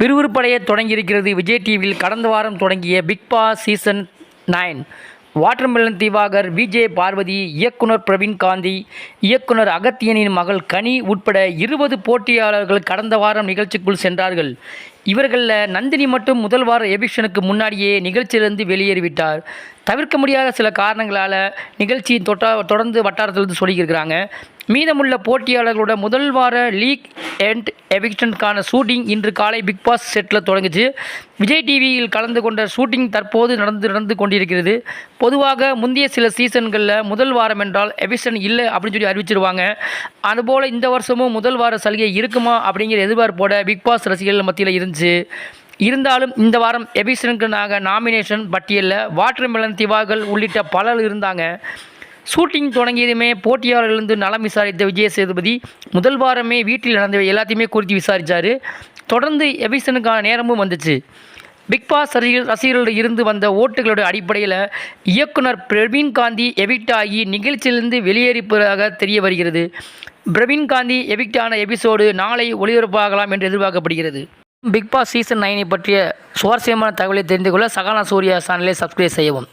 விறுவிறுப்படைய தொடங்கியிருக்கிறது. விஜய் டிவியில் கடந்த வாரம் தொடங்கிய big boss season nine watermelon Divakar Vijay Parvathi இயக்குனர் பிரவீன் காந்தி இயக்குனர் அகத்தியனின் மகள் கனி உட்பட இருபது போட்டியாளர்கள் கடந்த வாரம் நிகழ்ச்சிக்குள் சென்றார்கள். இவர்களில் நந்தினி மட்டும் முதல் வார எபிக்ஷனுக்கு முன்னாடியே நிகழ்ச்சியிலிருந்து வெளியேறிவிட்டார். தவிர்க்க முடியாத சில காரணங்களால் நிகழ்ச்சியின் தொட்டா தொடர்ந்து வட்டாரத்திலிருந்து சொல்லியிருக்கிறாங்க மீதமுள்ள போட்டியாளர்களோட முதல் வார லீக் அண்ட் எவிக்ஷனுக்கான ஷூட்டிங் இன்று காலை பிக் பாஸ் செட்டில் தொடங்குச்சு. விஜய் டிவியில் கலந்து கொண்ட ஷூட்டிங் தற்போது நடந்து நடந்து கொண்டிருக்கிறது. பொதுவாக முந்தைய சில சீசன்களில் முதல் வாரம் என்றால் எவிக்ஷன் இல்லை அப்படின்னு சொல்லி அறிவிச்சிருவாங்க. அதுபோல் இந்த வருஷமும் முதல் வார சலுகை இருக்குமா அப்படிங்கிற எதிர்பார்ப்போட பிக் பாஸ் ரசிகர்கள் மத்தியில் இருந்துச்சு. இருந்தாலும் இந்த வாரம் எபிஷனுக்காக நாமினேஷன் பட்டியலில் வாட்டர்மெலன் திவாகள் உள்ளிட்ட பலர் இருந்தாங்க. ஷூட்டிங் தொடங்கியதுமே போட்டியாளர்களிருந்து நலம் விசாரித்த விஜய சேதுபதி முதல் வாரமே வீட்டில் நடந்த எல்லாத்தையுமே குறித்து விசாரித்தார் தொடர்ந்து எபிஷனுக்கான நேரமும் வந்துச்சு. பிக் பாஸ் ரசிகர்கள் ரசிகர்களிடம் இருந்து வந்த ஓட்டுகளோட அடிப்படையில் இயக்குனர் பிரவீன் காந்தி எவிக்ட் ஆகி நிகழ்ச்சியிலிருந்து வெளியேறிப்பதாக தெரிய வருகிறது. பிரவீன் காந்தி எவிக்ட் ஆன எபிசோடு நாளை ஒளிபரப்பாகலாம் என்று எதிர்பார்க்கப்படுகிறது. பிக் பாஸ் சீசன் நைனை பற்றிய சுவாரஸ்யமான தகவலை தெரிந்து கொள்ள சகானா சூர்யா சேனலை சப்ஸ்கிரைப் செய்யவும்.